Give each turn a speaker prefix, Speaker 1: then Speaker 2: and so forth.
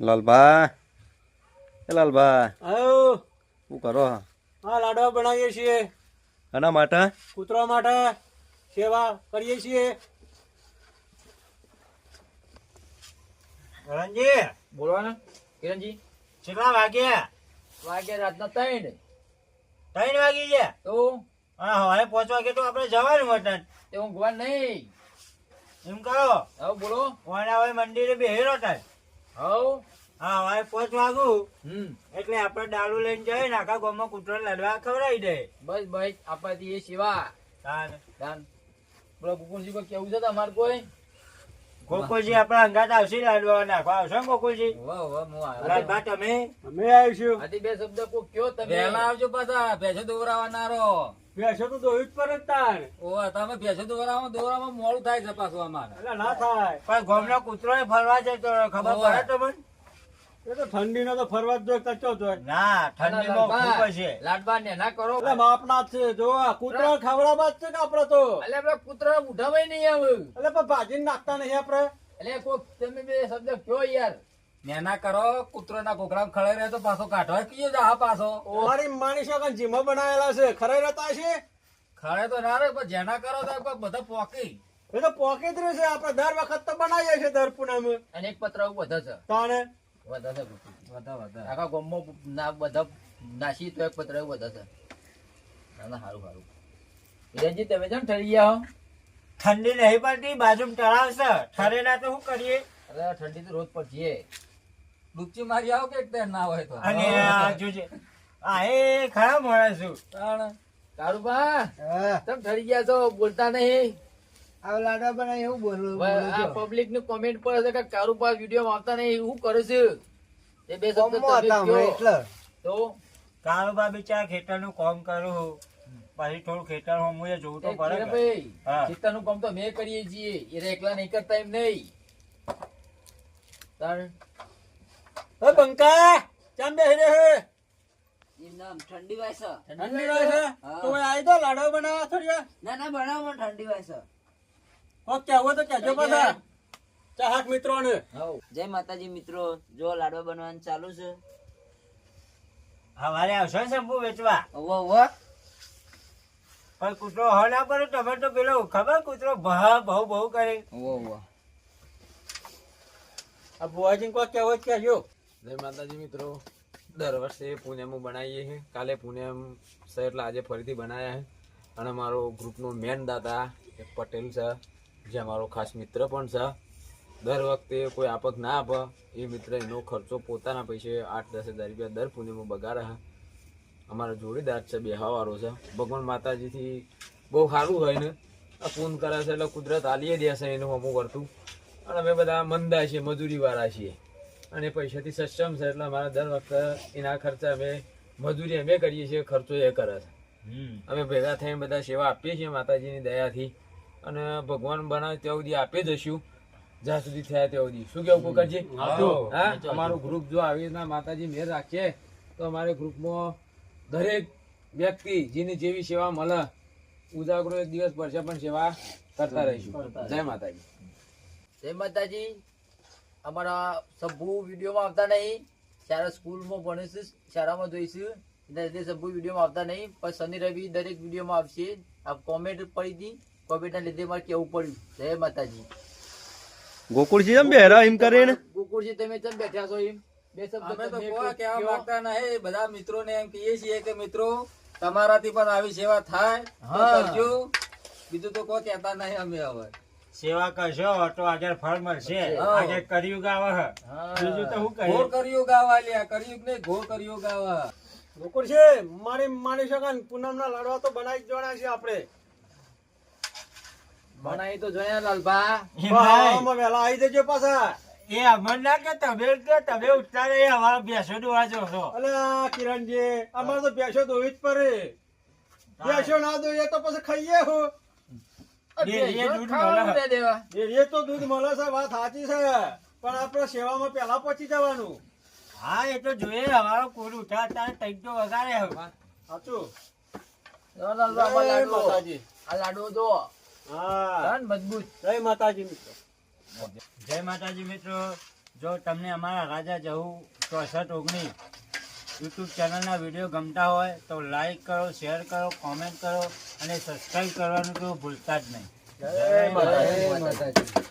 Speaker 1: લાલભા એ લાલભા
Speaker 2: આયો.
Speaker 1: શું કરો?
Speaker 2: હા લાડવા બનાવીએ છીએ.
Speaker 1: આના માટે?
Speaker 2: કૂતરા માટે સેવા કરીએ છીએ. રણજી
Speaker 3: બોલવાના? કિરણજી
Speaker 2: કેટલા વાગ્યા?
Speaker 3: વાગ્યા રાતના ત્રણ.
Speaker 2: ત્રણ વાગી ગયા?
Speaker 3: તો?
Speaker 2: હા હવે પાંચ વાગે તો આપણે જવાનું મટન.
Speaker 3: તે ઊંઘવા નહીં.
Speaker 2: એમ કરો
Speaker 3: હવે બોલો.
Speaker 2: કોના હવે મંદિરે બેહેરો થાય.
Speaker 3: હવ.
Speaker 2: હા હવે પોચ વાગુ.
Speaker 3: હમ.
Speaker 2: એટલે આપણે દારૂ લઈને જઈએ ને આખા ગામમાં કૂતરો લડવા ખવડાવી દે.
Speaker 3: બસ બસ આપણાથી એ સેવા.
Speaker 2: તાન.
Speaker 3: દાન બોલો કુકુરજી કોઈ કેવું છે તમારે કોઈ?
Speaker 2: ગોકુલજી આપણા અંગાત આવશે લાડવા નાખવા. આવશો ગોકુલજી
Speaker 3: વાહ વાહ હું આવ્યો.
Speaker 2: લાલભા તમે? અમે આવીશું.
Speaker 3: આથી બે શબ્દ કો કયો તમે?
Speaker 4: વહેલા આવજો પાછા. ભેંસો દોરાવાનારો
Speaker 2: બેસો તો દોયું જ પર તાણ
Speaker 4: ઓ તમે ભેંસો દોરાવા દોરામાં મોડું થાય છે પાછું અમારે.
Speaker 2: એટલે ના થાય. પણ ગામના કૂતરો ફરવા જાય તો ખબર
Speaker 4: ઓવે.
Speaker 2: પડે તમને? એ તો ઠંડીનો તો ફરવા જ જોઈએ કચો જોઈએ ના
Speaker 3: ના,
Speaker 2: ઠંડીમાં ખૂબ છે
Speaker 3: લાડબા ને ના કરો.
Speaker 2: એટલે માપના જ છે. જો કૂતરા ખવડાવવા જ છે કે આપડે તો?
Speaker 3: એટલે આપડે કૂતરા ઉઠાવાય નહીં આવે
Speaker 2: એટલે પણ ભાજી નાખતા નહીં આપડે
Speaker 3: એટલે કોક તમે બે શબ્દ કયો યાર?
Speaker 4: નેના કરો કૂતરો ના કોકરા ખળે રહે તો પાછો કાઢવા કીએ જા પાછો.
Speaker 2: મારી માણસો કાંઈ જીમો બનાવેલા છે. ખરે રહેતા છે?
Speaker 4: ખરે તો ના રે પણ જેના કરો તો બધા પોકી.
Speaker 2: એ તો પોકેટ છે. આપડે દર વખત તો બનાવીએ છીએ દર પૂનમ.
Speaker 3: અને એક પત્ર બધા છે.
Speaker 2: તાણે?
Speaker 3: વધે છે ગુકુલજી.
Speaker 4: બધા બધા
Speaker 3: આખા ગામમાં ના બધા નાસી તો એક પત્ર એવું વધે છે. ના ના સારું સારું. વિરેનજી તમે જેમ ઠરી ગયા હો?
Speaker 2: ઠંડી નહીં પડતી બાજુ તળાવ છે. ઠરે ના તો શું કરીએ?
Speaker 3: અરે ઠંડી તો રોજ પડશે
Speaker 4: ડૂબકી મારી આવો કે ત્યાં ના હોય તો?
Speaker 2: અને જોજે આ એ ખરા માણસ છું.
Speaker 4: તારું
Speaker 3: બા તમે ઠરી ગયા છો બોલતા નહીં.
Speaker 2: આ લાડવા બનાવી એવું બોલું
Speaker 3: આ પબ્લિકનું કોમેન્ટ પર કે પાસ વીડિયો આવતા નહીં શું કરે છે. એ બે શબ્દ. તો
Speaker 2: બિચારા ખેતરનું કામ કરું પછી થોડું ખેતર હું જોવું તો પડે.
Speaker 3: કામ મેં કરીએ છીએ. એ એકલા નહીં કરતા એમ નહીં. તાર?
Speaker 2: એ બંકા ચામ બેહી રે હે?
Speaker 5: ઠંડી વાય છે.
Speaker 2: ઠંડી વાય છે?
Speaker 5: હા.
Speaker 2: તો આઈ તો લાડવા બનાવવા થોડી
Speaker 5: ના ના બનાવો ઠંડી વાય છે.
Speaker 2: કોક કહેવું તો કહેજો પાછા ચાહક મિત્રોને.
Speaker 3: હવ.
Speaker 5: જય માતાજી મિત્રો. જો લાડવા બનવાનું ચાલુ છે.
Speaker 2: હવારે આવશો શંભુ વેચવા.
Speaker 5: ઓવો ઓવો
Speaker 2: પણ કૂતરો હો ના તમે તો પેલો ખબર કૂતરો ભા બહુ બહુ કરે.
Speaker 5: ઓવો ઓવો
Speaker 2: આ બુઆજી કોક કહેવો જ કહેજો.
Speaker 6: જય માતાજી મિત્રો. દર વર્ષે પૂનમમાં બનાવીએ છીએ. કાલે પૂનમ છે એટલે આજે ફરીથી બનાવ્યા છે. અને મારો ગ્રુપનો મેન દાતા એક પટેલ છે. જે અમારો ખાસ મિત્ર પણ છે. દર વખતે કોઈ આપક ના આપે. એ મિત્ર એનો ખર્ચો પોતાના પૈસે આઠ દસ હજાર રૂપિયા દર પૂનમમાં બગાડે છે. અમારો જોડીદાર છે બેહાવાળો છે. ભગવાન માતાજીથી બહુ સારું હોય ને. આ ફોન કરે છે એટલે કુદરત આલીએ દેશે એનું અમુક વર્તું. અને અમે બધા મંદા છીએ મજૂરીવાળા છીએ. અને પૈસાથી સક્ષમ છે એટલે અમારા દર વખતે એના ખર્ચા અમે મજૂરી અમે કરીએ છીએ ખર્ચો એ કરે છે. અમે ભેગા થઈને બધા સેવા આપીએ છીએ માતાજીની દયાથી. અને ભગવાન બનાવે ત્યાં સુધી આપી દઈશું જ્યાં સુધી થયા ત્યાં સુધી. શું કેવું કોકરજી હા. અમારું ગ્રુપ જો આવી રીતના માતાજી મેર રાખીએ તો અમારે ગ્રુપમાં દરેક વ્યક્તિ જેની જેવી સેવા મળે ઉજાગરો એક દિવસ પડશે પણ સેવા કરતા રહીશું. જય માતાજી.
Speaker 3: જય માતાજી. અમારા સભુ વિડીયોમાં આવતા નહીં. શાળા સ્કૂલમાં ભણીશું શાળામાં જોઈશું. એટલે સભુ વિડીયોમાં આવતા નહીં. પણ શનિ રવિ દરેક વિડીયોમાં આવશે. આ કોમેન્ટ પડી હતી. કોમેન્ટના લીધે મારે કેવું પડ્યું? જય માતાજી.
Speaker 1: ગોકુળજી જેમ બેરા એમ કરીને?
Speaker 3: ગોકુળજી તમે કેમ બેઠા છો એમ? બે શબ્દ
Speaker 4: અમે તો
Speaker 3: તમે
Speaker 4: કોઈ કહેવા. માંગતા નહીં. બધા મિત્રોને એમ કહીએ છીએ કે મિત્રો તમારાથી પણ આવી સેવા થાય
Speaker 3: હા.
Speaker 4: કરજો. બીજું તો કોઈ કહેતા નહીં અમે હવે.
Speaker 2: સેવા કરશો તો આજે ફળ મળશે.
Speaker 4: આજે
Speaker 2: આગળ કર્યું ગાવ
Speaker 3: હા.
Speaker 2: બીજું તો શું
Speaker 4: ઘોર
Speaker 2: કહીએ
Speaker 4: કર્યો ગાવા લ્યા કર્યું નહીં? ઘોર કર્યું ગાવા
Speaker 2: ગોકુળ છે માણી માની શકો પૂનમ ના લાડવા તો બનાવી જ જોડા છે આપણે.
Speaker 3: બનાવી તો જોયા લાલભા.
Speaker 2: આવી જજો પાછા. એ અમર ના કે તમે કે તમે ઉતારે અમારા ભેંસો દોવા જો છો. અલે કિરણજી અમારે તો ભેંસો દોવી જ પડે. ભેંસો ના દોઈએ તો પછી ખાઈએ હો. ડેરીએ દૂધ
Speaker 3: ખાવાનું દે દેવા.
Speaker 2: ડેરીએ તો દૂધ મળે છે વાત સાચી છે. પણ આપણે સેવામાં પહેલા પહોંચી જવાનું. હા એ તો જોઈએ અમારો કોડ ઉઠા તારે તઈ તો વગાડે સાચું.
Speaker 3: લાડુ લાલભા, આમાં
Speaker 2: જય
Speaker 3: લાડવો.
Speaker 2: માતાજી.
Speaker 3: આ લાડવો જો.
Speaker 2: હા.
Speaker 3: મજબૂત.
Speaker 2: જય માતાજી મિત્રો. જય માતાજી મિત્રો. જો તમને અમારા રાજા જહુ ચોસઠ ઓગણીસ યુટ્યુબ ચેનલના વીડિયો ગમતા હોય તો લાઈક કરો શેર કરો કોમેન્ટ કરો અને સબસ્ક્રાઈબ કરવાનું તો ભૂલતા જ નહીં.
Speaker 3: જય માતાજી.